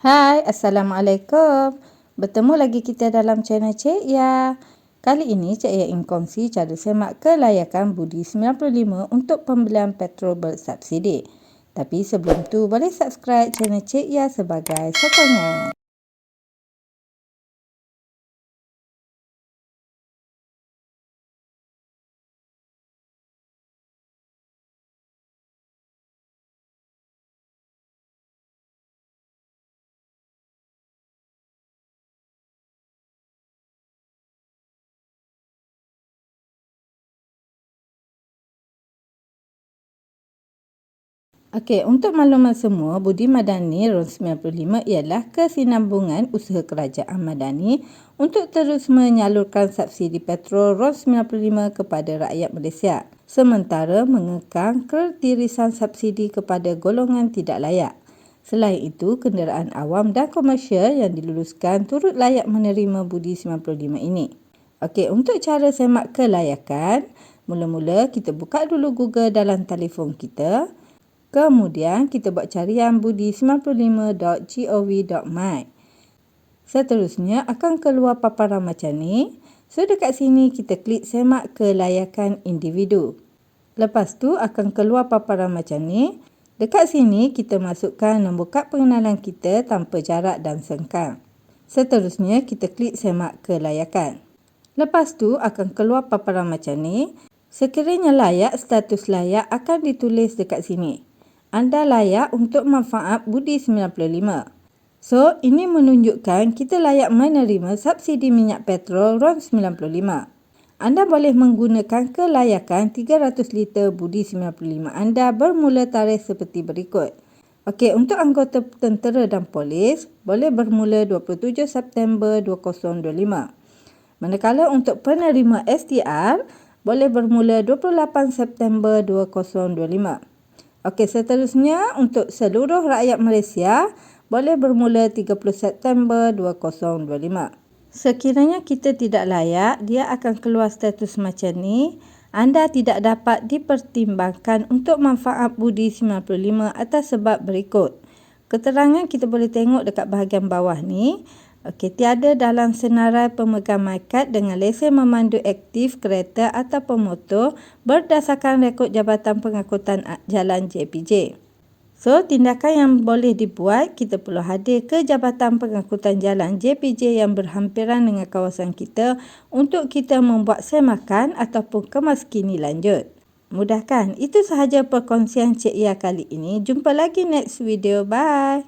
Hai, Assalamualaikum. Bertemu lagi kita dalam channel Cik Ya. Kali ini Cik Ya ingin kongsi cara semak kelayakan Budi 95 untuk pembelian petrol bersubsidi. Tapi sebelum tu boleh subscribe channel Cik Ya sebagai sokongan. Okey, untuk maklumat semua, Budi Madani RON 95 ialah kesinambungan usaha kerajaan Madani untuk terus menyalurkan subsidi petrol RON 95 kepada rakyat Malaysia sementara mengekang ketirisan subsidi kepada golongan tidak layak. Selain itu, kenderaan awam dan komersial yang diluluskan turut layak menerima Budi 95 ini. Okey, untuk cara semak kelayakan, mula-mula kita buka dulu Google dalam telefon kita. Kemudian kita buat carian budi95.gov.my. Seterusnya akan keluar paparan macam ni. So dekat sini kita klik semak kelayakan individu. Lepas tu akan keluar paparan macam ni. Dekat sini kita masukkan nombor kad pengenalan kita tanpa jarak dan sengkang. Seterusnya kita klik semak kelayakan. Lepas tu akan keluar paparan macam ni. Sekiranya layak, status layak akan ditulis dekat sini anda layak untuk manfaat Budi 95. So, ini menunjukkan kita layak menerima subsidi minyak petrol RON 95. Anda boleh menggunakan kelayakan 300 liter Budi 95 anda bermula tarikh seperti berikut. Okey, untuk anggota tentera dan polis, boleh bermula 27 September 2025. Manakala untuk penerima STR, boleh bermula 28 September 2025. Okey, seterusnya untuk seluruh rakyat Malaysia boleh bermula 30 September 2025. Sekiranya kita tidak layak, dia akan keluar status macam ni. Anda tidak dapat dipertimbangkan untuk manfaat budi 95 atas sebab berikut. Keterangan kita boleh tengok dekat bahagian bawah ni. Okey, tiada dalam senarai pemegang markat dengan lesen memandu aktif kereta atau pemotor berdasarkan rekod Jabatan Pengangkutan Jalan JPJ. So, tindakan yang boleh dibuat, kita perlu hadir ke Jabatan Pengangkutan Jalan JPJ yang berhampiran dengan kawasan kita untuk kita membuat semakan ataupun kemas kini lanjut. Mudah kan? Itu sahaja perkongsian Cik Ia kali ini. Jumpa lagi next video. Bye.